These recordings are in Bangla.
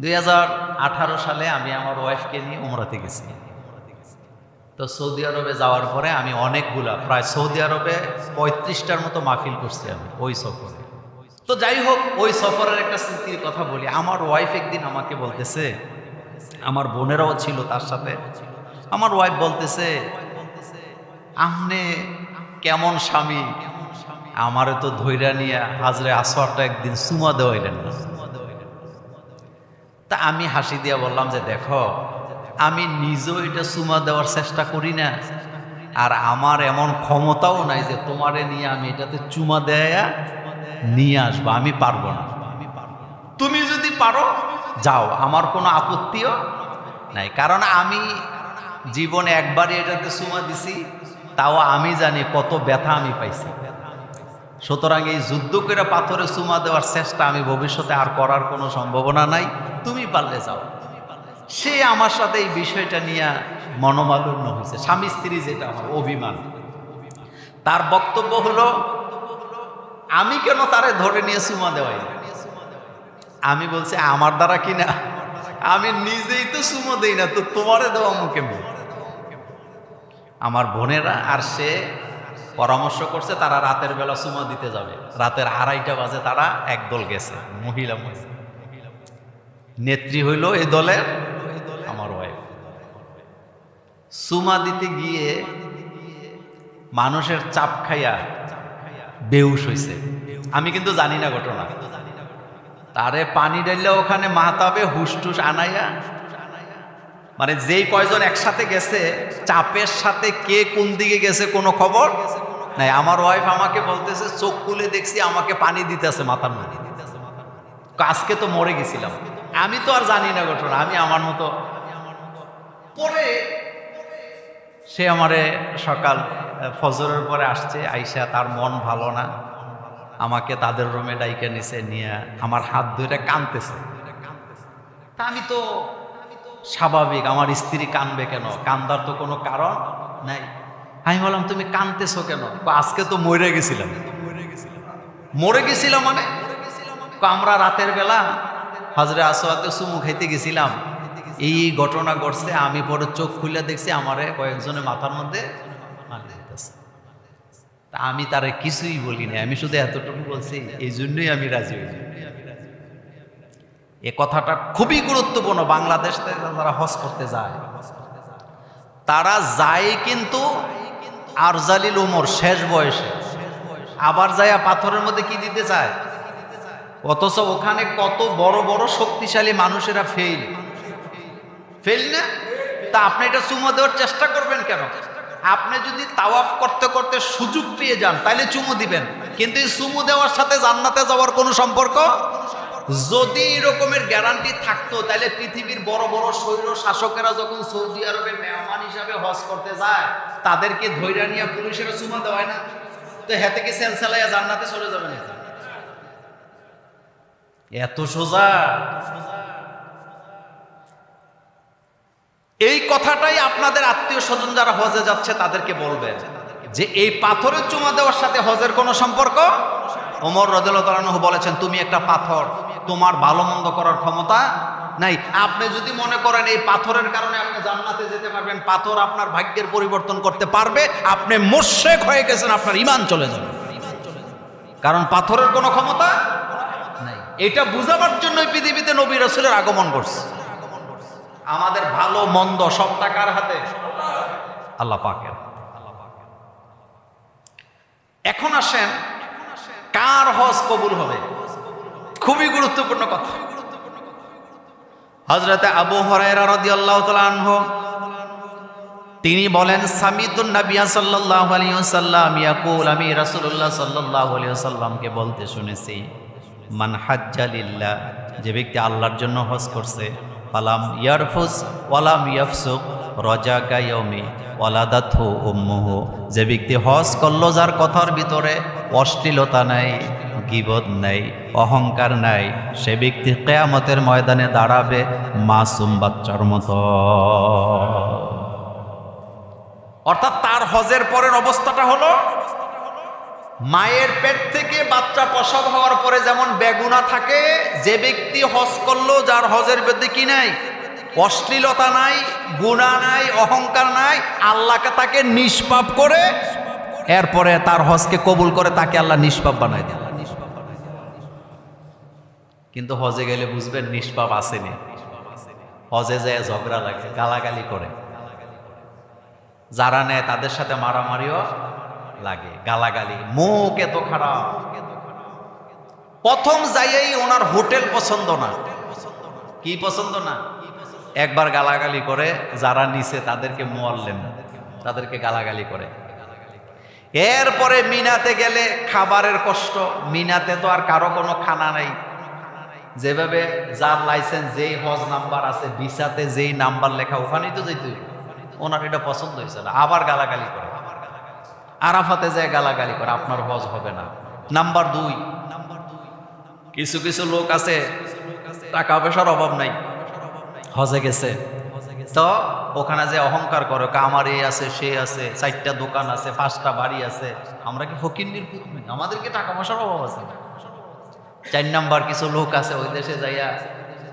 দুই হাজার আঠারো সালে আমি আমার ওয়াইফকে নিয়ে উমরাতে গেছি। তো সৌদি আরবে যাওয়ার পরে আমি অনেকগুলা, প্রায় সৌদি আরবে পঁয়ত্রিশটার মতো মাহফিল করছি আমি ওই সফরে। তো যাই হোক, ওই সফরের একটা স্মৃতির কথা বলি। আমার ওয়াইফ একদিন আমাকে বলতেছে, আমার বোনেরাও ছিল তার সাথে। আমার ওয়াইফ বলতেছে, আমনে কেমন স্বামী? আমারে তো ধৈর্য নিয়ে হাজরে আসরটা একদিন সুমা দেওয়াইলেন না। তা আমি হাসি দিয়া বললাম যে, দেখো, আমি নিজেও এটা চুমা দেওয়ার চেষ্টা করি না। আর আমার এমন ক্ষমতাও নাই যে, তোমারে নিয়ে আমি এটাতে চুমা দেয়া নিয়ে আসব, আমি পারব না। তুমি যদি পারো, যাও, আমার কোনো আপত্তিও নাই। কারণ আমি জীবনে একবারই এটাতে চুমা দিছি, তাও আমি জানি কত ব্যথা আমি পাইছি। সুতরাং এই যুদ্ধ করে পাথরে চুমা দেওয়ার চেষ্টা আমি ভবিষ্যতে আর করার কোনো সম্ভাবনা নাই। তুমি পারলে যাও। সে আমার সাথে এই বিষয়টা নিয়ে মনোমালিন্য হয়েছে। স্বামী স্ত্রী যেটা আমার অভিমান। তার বক্তব্য হলো, আমি কেন তারে ধরে নিয়ে চুমা দেওয়াই? আমি বলছি, আমার দ্বারা কি না? আমি নিজেই তো সুমো দেই না, তো তোমারে দেওয়া মুখে। আমার বোনেরা আর সে পরামর্শ করছে, তারা রাতের বেলা সুমা দিতে যাবে। রাতের আড়াইটা বাজে তারা একদল গেছে, মহিলা মহিলা। নেত্রী হইল এই দলের আমার ওয়াইফ সুমা দিতে গিয়ে মানুষের চাপ খাইয়া বেউস হইছে। আমি কিন্তু জানি না ঘটনা। তারে পানি ডাইলে ওখানে মাহতাবে হুসটুস আনাইয়া। মানে যেই কয়জন একসাথে গেছে, চাপের সাথে কে কোন দিকে গেছে কোনো খবর? নাই, আমার ওয়াইফ আমাকে বলতেছে, চোখ খুলে দেখছি আমাকে পানি দিতেছে মাথার মধ্যে। আজকে তো মরে গেছিলাম। আমি তো আর জানি না ঘটনা, আমি আমার মতো। পরে সে আমারে সকাল ফজরের পরে আসছে, আইসা তার মন ভালো না। আমাকে তাদের রুমে ডাইকে নিছে, নিয়ে আমার হাত ধরে কানতেছে তা আমি তো স্বাভাবিক, আমার স্ত্রী কানবে কেন? কান্দার তো কোনো কারণ নাই। আমি বললাম, তুমি কানতেছো কেন? আজকে তো মরে গেছিলাম। মরে গেছিলাম মানে? আমরা রাতের বেলা হাজরে আসোয়াতে সুমু খাইতে গেছিলাম। এই ঘটনা ঘটছে, আমি পরে চোখ খুলে দেখছি আমারে কয়েকজনের মাথার মধ্যে আমি তারে কিছুই বলিনি আমি শুধু এতটুকু বলছি, এই জন্যই আমি রাজি হয়েছি। এ কথাটা খুবই গুরুত্বপূর্ণ বাংলাদেশ যারা হজ করতে যায়, তারা যায় কিন্তু আরজালিল উমর, শেষ বয়সে। আবার যায় পাথরের মধ্যে কি দিতে চায়? অথচ ওখানে কত বড় বড় শক্তিশালী মানুষেরা ফেল ফেল না? তা আপনি এটা চুমো দেওয়ার চেষ্টা করবেন কেন? আপনি যদি তাওয়াফ করতে করতে সুযোগ পেয়ে যান তাহলে চুমু দিবেন। কিন্তু এই চুমু দেওয়ার সাথে জান্নাতে যাওয়ার কোনো সম্পর্ক যদি এরকমের গ্যারান্টি থাকতো, তাহলে পৃথিবীর বড় বড় শৈর শাসকেরা যখন সৌদি আরবে মেহমান হিসাবে হজ করতে যায়, তাদেরকে ধৈর্য নিয়ে পুলিশেরা চুমা দেওয়ায় না? তো হ্যাঁ থেকে সেলসালাইয়া জান্নাতে চলে যাবে না এত সোজা। এই কথাটাই আপনাদের আত্মীয় স্বজন যারা হজে যাচ্ছে, তাদেরকে বলবে যে এই পাথরের চুমা দেওয়ার সাথে হজের কোনো সম্পর্ক? ওমর রদুল্লাহ বলেছেন, তুমি একটা পাথর তোমার ভালো মন্দ করার ক্ষমতা নাই। আপনি যদি মনে করেন এই পাথরের কারণে আপনি জান্নাতে যেতে পারবেন, পাথর আপনার ভাগ্যের পরিবর্তন করতে পারবে, আপনি মোশেক হয়ে গেছেন, আপনার ইমান চলে যাবে। কারণ পাথরের কোনো ক্ষমতা নাই। এটা বুঝাবার জন্যই পৃথিবীতে নবী রসুলের আগমন করছে আমাদের ভালো মন্দ সব টাকার হাতে? আল্লাহ পাকের এখন আসেন, কার হজ কবুল হবে? খুবই গুরুত্বপূর্ণ কথা। হজরতে আবু হরাইরা আনহু, তিনি বলেন, সামিতুন আমি বলতে শুনেছি, মান যে ব্যক্তি আল্লাহর জন্য হজ করছে, ফালাম ইয়ারফুস ওয়ালাম ইয়াফসুক, রজাকা ইয়াউমি ওয়ালাদাতহু উম্মুহু, যে ব্যক্তি হজ করল, যার কথার ভিতরে অশ্লীলতা নাই গিবদ নাই, অহংকার নাই। সে ব্যক্তি কেয়ামতের ময়দানে দাঁড়াবে মাসুম বাচ্চার মতো। অর্থাৎ তার হজের পরের অবস্থাটা হলো, মায়ের পেট থেকে বাচ্চা প্রসব হওয়ার পরে যেমন বেগুনা থাকে, যে ব্যক্তি হজ করল যার হজের মধ্যে কি নাই? অশ্লীলতা নাই, গুণা নাই, অহংকার নাই, আল্লাহকে তাকে নিষ্পাপ করে, এরপরে তার হজকে কবুল করে তাকে আল্লাহ নিষ্পাপ বানায় দেন। কিন্তু হজে গেলে বুঝবেন নিষ্পাপ আসেনি। হজে যায় ঝগড়া লাগে, গালাগালি করে। যারা নেয় তাদের সাথে মারামারিও লাগে, গালাগালি। মুখ এত খারাপ। প্রথম যাইয়েই ওনার হোটেল পছন্দ না। কি পছন্দ না? একবার গালাগালি করে, যারা নিছে তাদেরকে মোয়াল্লেন, তাদেরকে গালাগালি করে। এরপরে মিনাতে গেলে খাবারের কষ্ট, মিনাতে তো আর কারও কোনো খানা নাই। যেভাবে যার লাইসেন্স যেই হজ নাম্বার আছে, ভিসাতে যেই নাম্বার লেখা, ওখানেই তো যেতে। ওনার এটা পছন্দ হয়েছে না, আবার গালাগালি করে আরাফাতে যায় গালাগালি করে, আপনার হজ হবে না নাম্বার দুই, কিছু কিছু লোক আছে, টাকা পয়সার অভাব নাই হজে গেছে তো ওখানে যে অহংকার করে আমার এই আছে, সে আছে, চারটা দোকান আছে, পাঁচটা বাড়ি আছে, আমরা কি ফকিন্দির? আমাদের কি টাকা পয়সার অভাব আছে চার নাম্বার কিছু লোক আছে, ওই দেশে যাইয়া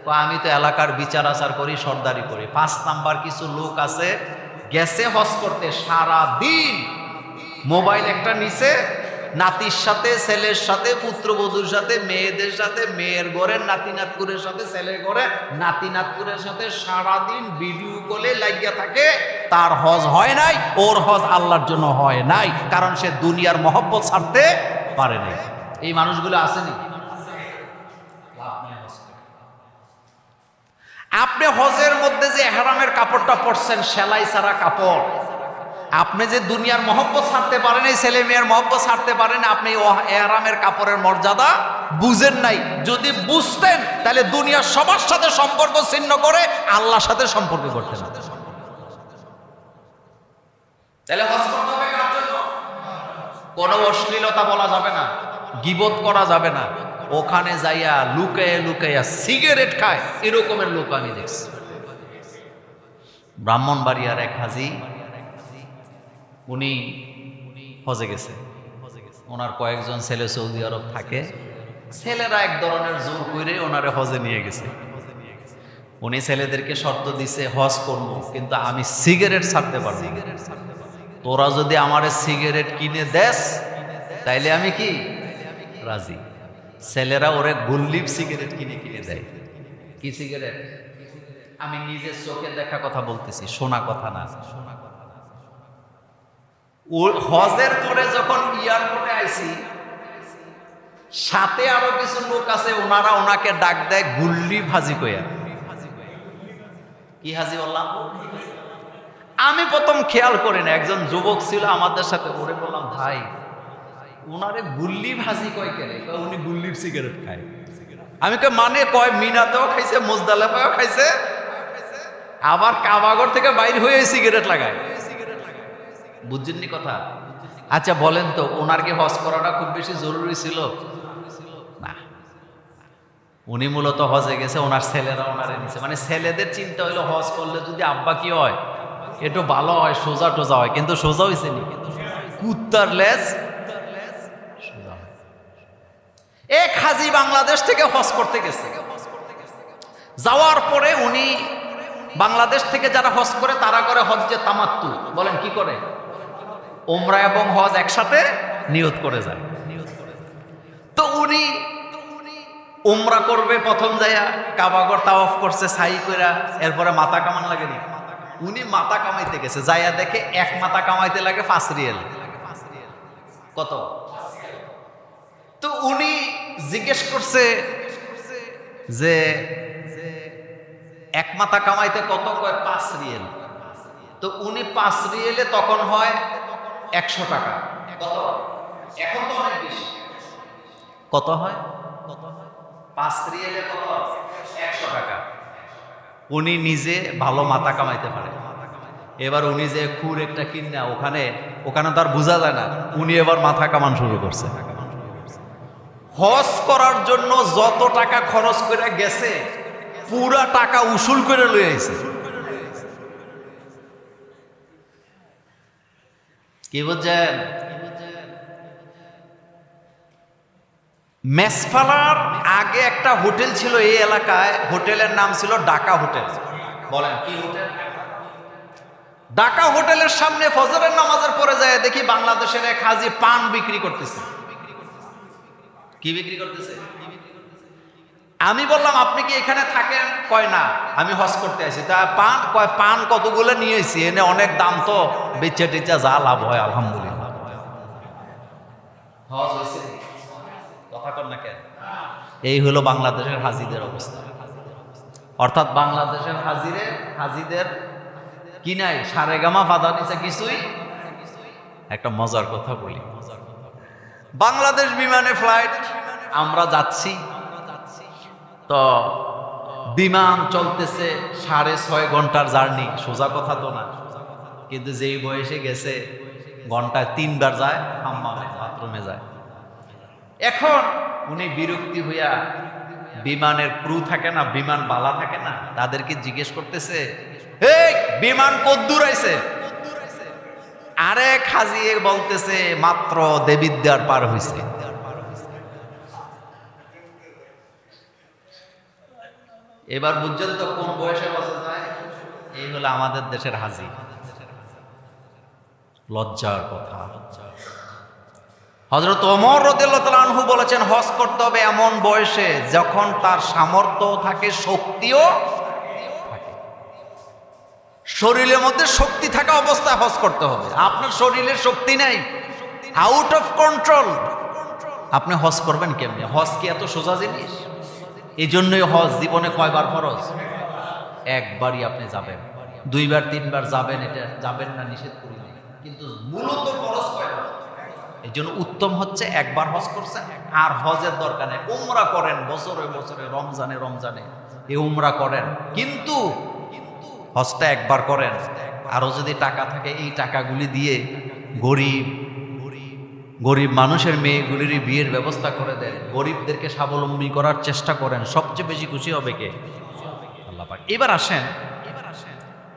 তো আমি তো এলাকার বিচার আচার করি, সর্দারি করি। পাঁচ নাম্বার কিছু লোক আছে, গেছে হজ করতে সারা দিন মোবাইল একটা নিচে নাতির সাথে, ছেলের সাথে, পুত্রবধূর সাথে, মেয়েদের সাথে, মেয়ের ঘরের নাতি নাতকুরের সাথে, ছেলের ঘরে নাতি নাতকুরের সাথে সারাদিন ভিডিও কলে লাগিয়া থাকে। তার হজ হয় নাই, ওর হজ আল্লাহর জন্য হয় নাই, কারণ সে দুনিয়ার মহব্বত ছাড়তে পারে নাই। এই মানুষগুলো আসেনি আপনি হজের মধ্যে যে এহরামের কাপড়টা পরছেন সেলাই ছাড়া কাপড়। আপনি যে দুনিয়ার মহব্বত ছাড়তে পারেন, এই ছেলে মেয়ের মহব্বত ছাড়তে পারেন, আপনি এহরামের কাপড়ের মর্যাদা বুঝেন নাই। যদি বুঝতেন, তাহলে দুনিয়ার সবার সাথে সম্পর্ক ছিন্ন করে আল্লাহর সাথে সম্পর্ক করতেন? কোনো অশ্লীলতা বলা যাবে না, গিবত করা যাবে না। ওখানে যাইয়া লুকাইয়া লুকাইয়া সিগারেট খায়, এরকমের লোক আমি দেখছি। ব্রাহ্মণবাড়িয়ার এক হাজি, উনি হজে গেছে। ওনার কয়েকজন ছেলে সৌদি আরব থাকে। ছেলেরা এক ধরনের জোর করে ওনারে হজে নিয়ে গেছে। উনি ছেলেদেরকে শর্ত দিছে, হজ করব, কিন্তু আমি সিগারেট ছাড়তে পারব। তোরা যদি আমারে সিগারেট কিনে দেস, তাইলে আমি কি রাজি? ছেলেরা ওরে গুল্লিপ সিগারেট কিনে কিনে দেয়। কি সিগারেট? আমি নিজের চোখে দেখা কথা বলতেছি, শোনা কথা না। শোনা কথা হজের পরে যখন এয়ারপোর্টে আইছি, সাথে আরও কিছু লোক আছে, ওনারা ওনাকে ডাক দেয় গুল্লি ভাজি কইয়া। কি হাজি বললাম? আমি প্রথম খেয়াল করি না, একজন যুবক ছিল আমাদের সাথে, ওরে বললাম, ভাই, উনারে গুল্লি ভাজি কয় কেনে কয়, উনি গুল্লির সিগারেট খায়। আমি কই মানে কয়, মিনাতেও খাইছে মোজদালেফাও খাইছে? আবার কাবাগর থেকে বাইর হয়ে সিগারেট লাগায়। বুঝছেননি কথা? আচ্ছা বলেন তো, ওনার কি হজ করাটা খুব বেশি জরুরি ছিল? না। উনি মূলত হজে গেছে, ওনার ছেলেরা ওনারে নিছে। মানে ছেলেদের চিন্তা হইল, হজ করলে যদি আব্বা কি হয়, একটু ভালো হয়, সোজা টোজা হয়, কিন্তু সোজা হয়েছে নি? কুত্তার লেজ। এক হাজি বাংলাদেশ থেকে হজ করতে গেছে। যাওয়ার পরে উনি বাংলাদেশ থেকে যারা হজ করে, তারা করে হজ্জে তামাত্তু। বলেন, কি করে? ওমরা এবং হজ একসাথে নিয়ত করে যায়। তো উনি উমরা করবে প্রথম যাইয়া কাবাগর তাওয়াফ করছে সাই কইরা, এরপরে মাথা কামান লাগেনি উনি মাথা কামাইতে গেছে, যাইয়া দেখে এক মাথা কামাইতে লাগে পাঁচ রিয়েল কত? তো উনি জিজ্ঞেস করছে যে এক মাথা কামাইতে কত কয় পাঁচ রিয়েল? তো উনি পাঁচ রিয়েলে তখন হয় একশো টাকা। কত? এখন তো অনেক বেশি। কত হয়? কত হয় পাঁচ রিয়েলে কত? একশো টাকা। উনি নিজে ভালো মাথা কামাইতে পারে। এবার উনি যে খুর একটা কিনা ওখানে ওখানে তার বোঝা যায় না, উনি এবার মাথা কামান শুরু করছে। হজ করার জন্য যত টাকা খরচ করে গেছে পুরা টাকা উসুল করে লয়ে আইছে। কি বুঝছেন মেসফালার আগে একটা হোটেল ছিল এই এলাকায় হোটেলের নাম ছিল ডাকা হোটেল। বলেন কি হোটেল? ডাকা হোটেলের সামনে ফজরের নামাজের পরে যায় দেখি বাংলাদেশের এক হাজি পান বিক্রি করতেছে। কি বিক্রি করতেছে? আমি বললাম, আপনি কি এখানে থাকেন? কয়, না, আমি হজ করতে আসি তা পান, কয়, পান কতগুলো নিয়েছি এনে অনেক দাম তো, বেচা টেচা যা লাভ হয়, আলহামদুলিল্লাহ। হজ হয়েছে? কথা না কেন? এই হলো বাংলাদেশের হাজিদের অবস্থা। অর্থাৎ বাংলাদেশের হাজিরে, হাজিদের কি নাই? সারে গামা ফাদা নিচে কিছুই? একটা মজার কথা বলি। বাংলাদেশ বিমানে ফ্লাইট আমরা যাচ্ছি। তো বিমান চলতেছে সাড়ে ছয় ঘণ্টার জার্নি, সোজা কথা তো না। কিন্তু যেই বয়সে গেছে, ঘন্টায় তিনবার যায়, হাম্মামে বাথরুমে যায়। এখন উনি বিরক্তি হইয়া বিমানের ক্রু থাকে না, বিমান বালা থাকে না, তাদেরকে জিজ্ঞেস করতেছে বিমান কদ্দুর আইছে? আরেক হাজিয়ে বলতেছে, মাত্র দেবিদ্যার পার হইছে। এবার বুঝছেন তো কোন বয়সে বসে যায় এই হলো আমাদের দেশের হাজি। লজ্জার কথা। হজরত ওমর রদিল্লাহু বলেছেন, হজ করতে হবে এমন বয়সে যখন তার সামর্থ্য থাকে, শক্তিও শরীরের মধ্যে শক্তি থাকা অবস্থায় হজ করতে হবে। আপনার শরীরে শক্তি নেই। আউট অফ কন্ট্রোল আপনি হজ করবেন কেমনি? হজ কি এত সোজা জিনিস? এই জন্যই হজ জীবনে কয়বার ফরজ? একবারই আপনি যাবেন। দুইবার, তিনবার যাবেন, এটা যাবেন না, নিষেধ করি। কিন্তু মূলত ফরজ এই জন্য উত্তম হচ্ছে একবার হজ করছেন, আর হজের দরকার নেই। উমরা করেন বছরে বছরে, রমজানে রমজানে। এ উমরা করেন। কিন্তু হজটা একবার করেন। আরও যদি টাকা থাকে, এই টাকাগুলি দিয়ে গরিব গরিব মানুষের মেয়েগুলির বিয়ের ব্যবস্থা করে দেন গরিবদেরকে স্বাবলম্বী করার চেষ্টা করেন। সবচেয়ে বেশি খুশি হবে কে? আল্লাহ পাক। এবার আসেন।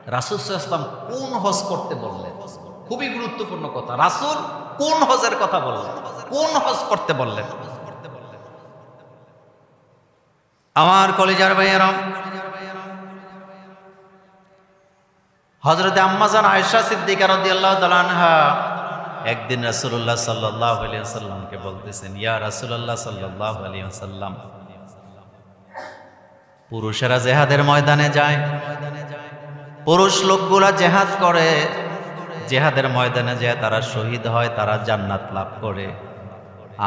রাসুল ইসলাম কোন হজ করতে বললেন? খুবই গুরুত্বপূর্ণ কথা। রাসুল কোন হজের কথা বললেন? কোন হজ করতে বললেন? আমার কলেজার ভাইয়েরাম হজরত আম্মাজান আয়সা সিদ্দিকা রাদিয়াল্লাহু তাআলা আনহা একদিন রাসুল্লাহ সাল্লাল্লাহু আলাইহি ওয়াসাল্লামকে বলতেছেন, ইয়া রাসুল্লাহ সাল্লাল্লাহু আলাইহি ওয়াসাল্লাম, পুরুষেরা জেহাদের ময়দানে যায়, পুরুষ লোকগুলা জেহাদ করে। জেহাদের ময়দানে যায়, তারা শহীদ হয়, তারা জান্নাত লাভ করে।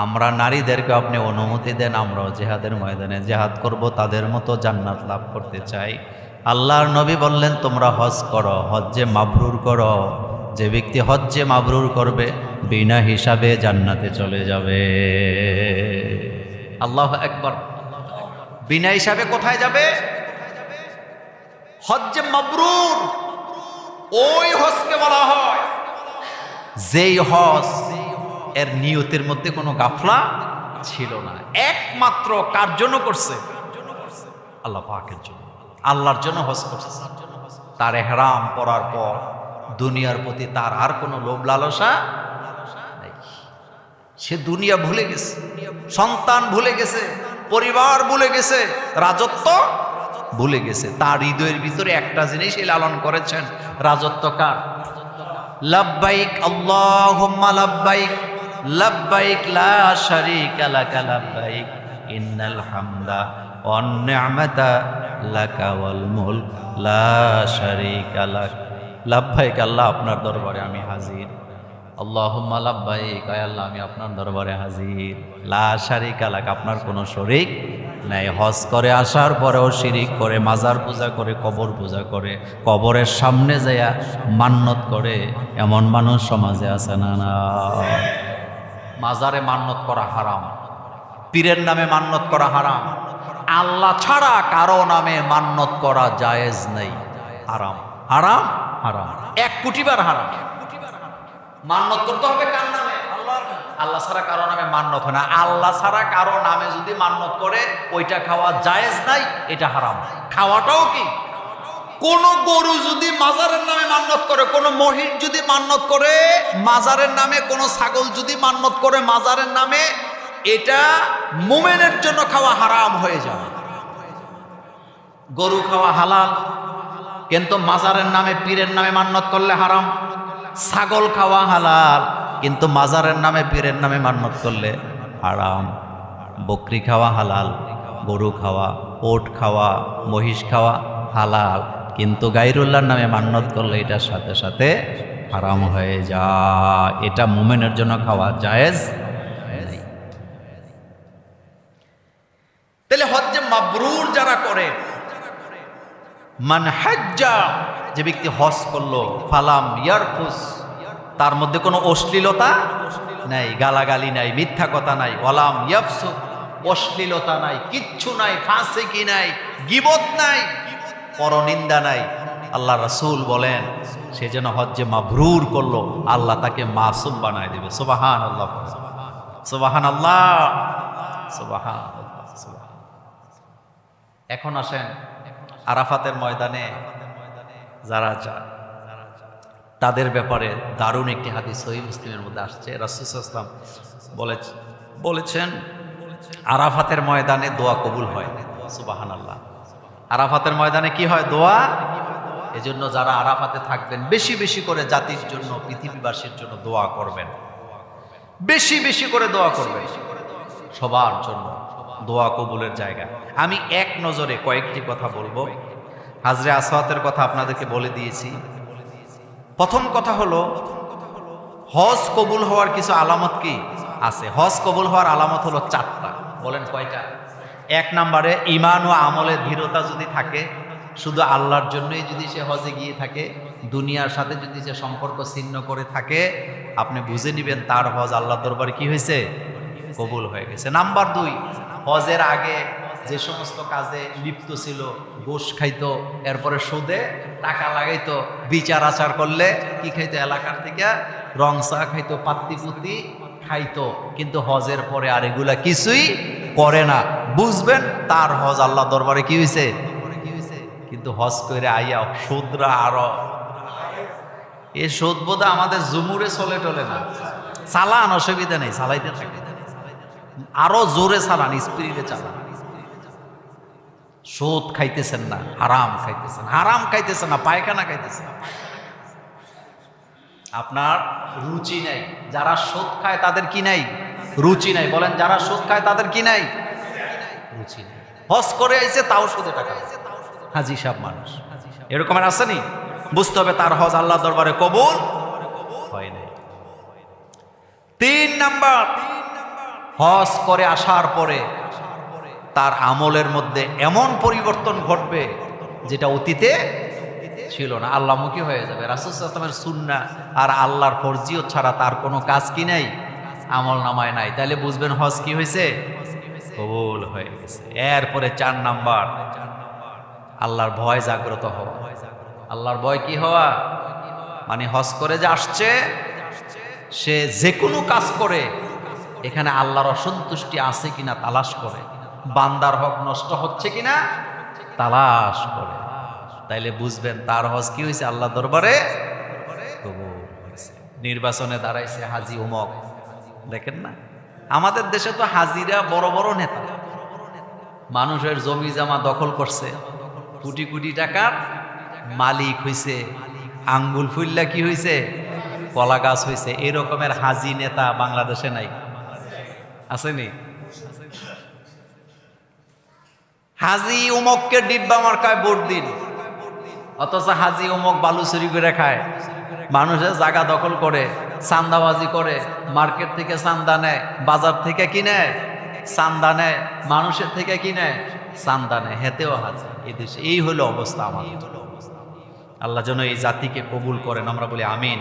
আমরা নারীদেরকে আপনি অনুমতি দেন, আমরাও জেহাদের ময়দানে জেহাদ করব, তাদের মতো জান্নাত লাভ করতে চাই। আল্লাহর নবী বললেন, তোমরা হজ করো, হজ্জে মাবরুর করো। যে ব্যক্তি হজ্জে মাবরুর করবে, বিনা হিসাবে জান্নাতে চলে যাবে। আল্লাহ একবার বিনা হিসাবে কোথায় যাবে? হজ্জে মাবরুর। ওই হজকে বলা হয়। যেই হজ, এর নিয়তের মধ্যে কোনো গাফলা ছিল না। একমাত্র কার জন্য করছে? আল্লাহ পাকের জন্য। আল্লাহর জন্য হজ করছে। তার এহরাম পরার পর দুনিয়ার প্রতি তার আর কোনো লোভ লালসা সে দুনিয়া ভুলে গেছে, সন্তান ভুলে গেছে, পরিবার ভুলে গেছে, রাজত্ব ভুলে গেছে। তার হৃদয়ের ভিতরে একটা জিনিসই লালন করেছেন, রাজত্ব কার? লাব্বাইক, আল্লাহুম্মা লাব্বাইক লাব্বাইক, লা শারীকা লাকা লাব্বাইক, ইন্নাল হামদা ওয়ান নি'মাতা লাকা ওয়াল মুলক, লা শারীকা লাক। লাব্বাইক আল্লাহ আপনার দরবারে আমি হাজির। আল্লাহুম্মা লাব্বাইক আয় আল্লাহ, আমি আপনার দরবারে হাজির। লা শারীকা লাক, আপনার কোনো শরীক নাই। হজ করে আসার পরেও শিরিক করে, মাজার পূজা করে, কবর পূজা করে, কবরের সামনে যাইয়া মান্নত করে, এমন মানুষ সমাজে আছে না না? মাজারে মান্নত করা হারাম, পীরের নামে মান্নত করা হারাম। আল্লাহ ছাড়া কারও নামে মান্নত করা জায়েজ নেই। হারাম। হারাম? হারাম। এক কোটিবার হারাম। মান্নত করতে হবে কার নামে? আল্লাহ ছাড়া কারও নামে মান্নত না। আল্লাহ ছাড়া কারও নামে যদি মান্নত করে ওইটা খাওয়া জায়েজ নাই এটা হারাম। খাওয়াটাও কি? কোন গরু যদি মাজারের নামে মান্নত করে কোন মহিষ যদি মান্নত করে মাজারের নামে কোন ছাগল যদি মান্নত করে মাজারের নামে এটা মোমেনের জন্য খাওয়া হারাম হয়ে যাবে। গরু খাওয়া হালাল কিন্তু মাজারের নামে, পীরের নামে মান্নত করলে হারাম। ছাগল খাওয়া হালাল, কিন্তু মাজারের নামে, পীরের নামে মান্নত করলে হারাম। বকরি খাওয়া হালাল, গরু খাওয়া, ওট খাওয়া, মহিষ খাওয়া হালাল। কিন্তু গাইরুল্লাহর নামে মান্নত করলে এটার সাথে সাথে হারাম হয়ে যায়। এটা মোমেনের জন্য খাওয়া জায়েজ নেই তাহলে হজ্জে মাবরুর যারা করে মান হাজ্জা, যে ব্যক্তি হজ করল, ফালাম ইয়ারফুস, তার মধ্যে কোনো অশ্লীলতা নাই, গালাগালি নাই, মিথ্যা কথা নাই ওলাম ইয়াফসু, অশ্লীলতা নাই, কিচ্ছু নাই ফাঁসে কি নাই, গিবত নাই, পরনিন্দা নাই। আল্লাহ রাসূল বলেন, সে যেন হজ্জে মাবরুর করল, আল্লাহ তাকে মাসুম বানায় দেবে। সুবাহান আল্লাহ সুবাহান। আল্লাহ এখন আসেন আরাফাতের ময়দানে যারা যান তাদের ব্যাপারে দারুণ একটি হাদিস সহি মুসলিমের মধ্যে আসছে। রাসুসাল্লাম বলে বলেছেন, আরাফাতের ময়দানে দোয়া কবুল হয়। সুবাহান আল্লাহ আরাফাতের ময়দানে কি হয় দোয়া? এজন্য যারা আরাফাতে থাকবেন, বেশি বেশি করে জাতির জন্য, পৃথিবীবাসীর জন্য দোয়া করবেন। বেশি বেশি করে দোয়া করবেন। সবার জন্য। দোয়া কবুলের জায়গা। আমি এক নজরে কয়েকটি কথা বলব। হাজরে আসওয়াতের কথা আপনাদেরকে বলে দিয়েছি। প্রথম কথা হলো, হজ কবুল হওয়ার কিছু আলামত কি আছে? হজ কবুল হওয়ার আলামত হলো চারটা। বলেন কয়টা? এক নম্বরে ইমান ও আমলে ধীরতা যদি থাকে, শুধু আল্লাহর জন্যই যদি সে হজে গিয়ে থাকে, দুনিয়ার সাথে যদি সে সম্পর্ক ছিন্ন করে থাকে, আপনি বুঝে নেবেন তার হজ আল্লাহ দরবারে কি হয়েছে? কবুল হয়ে গেছে। নাম্বার দুই হজের আগে যে সমস্ত কাজে লিপ্ত ছিল, গোশ খাইতো, এরপরে সুদে টাকা লাগাইতো, বিচার আচার করলে কি খাইতো, এলাকার থেকে রং চা খাইতো, পাত্তি পুত্তি খাইতো। কিন্তু হজের পরে আর এগুলা কিছুই করে না। বুঝবেন, তার হজ আল্লাহ দরবারে কি হয়েছে কিন্তু হজ করে আইয়া সুদরা আরও। এ সুদ বোধ আমাদের জুমুরে চলে টলে না। চালান, অসুবিধা নেই, চালাইতে থাকে আরও জোরে চালান স্পিরিটে চালান। সুদ খাইতেছেন না, হারাম খাইতেছেন হারাম খাইতেছেন না, পায়খানা খাইতেছেন আপনার রুচি নাই, যারা সুদ খায় তাদের কি নাই? রুচি নাই, বলেন যারা সুদ খায় তাদের কি নাই? রুচি নাই। হজ করে আইছে, তাও সুদে টাকা হাজি সাহেব মানুষ। এরকমের আসেনি বুঝতে হবে তার হজ আল্লাহ দরবারে কবুল হয় নাই। তিন নাম্বার হজ করে আসার পরে তার আমলের মধ্যে এমন পরিবর্তন ঘটবে যেটা অতীতে ছিল না। আল্লাহমুখী হয়ে যাবে। রাসুসালামের সুন্না আর আল্লাহর ফরজিও ছাড়া তার কোনো কাজ কি নাই? আমল নামায় নাই। তাহলে বুঝবেন হজ কি হয়েছে? কবুল হয়ে গেছে। এরপরে চার নাম্বার, আল্লাহর ভয় জাগ্রত হওয়া। আল্লাহর ভয় কি হওয়া? মানে হজ করে যে আসছে, সে যে কোনো কাজ করে এখানে আল্লাহর অসন্তুষ্টি আছে কিনা তালাশ করে। বান্দার হক নষ্ট হচ্ছে কিনা তালাশ করে। তাইলে বুঝবেন তার হজ কি হয়েছে আল্লাহ দরবারে নির্বাচনে দাঁড়াইছে হাজি উমক দেখেন না? আমাদের দেশে তো হাজিরা বড় বড় নেতা। মানুষের জমি জমা দখল করছে। কোটি কোটি টাকার মালিক হইছে। আঙ্গুল ফুল্লা কি হইছে? কলা গাছ হইছে। এরকমের হাজি নেতা বাংলাদেশে নাই। আসেনি? হাজি উমককে ডিব্বা মার্কায় ভোট দিন। অথচ হাজি উমক বালু চুরি করে খায়। মানুষের জায়গা দখল করে, চান্দাবাজি করে, মার্কেট থেকে চান্দা নেয়, বাজার থেকে কিনে, চান্দা নেয়, মানুষের থেকে কিনে, চান্দা নেয়। হেতেও হাজি এই দেশে এই হলো অবস্থা আমাদের। আল্লাহ যেন এই জাতিকে কবুল করেন, আমরা বলি আমিন।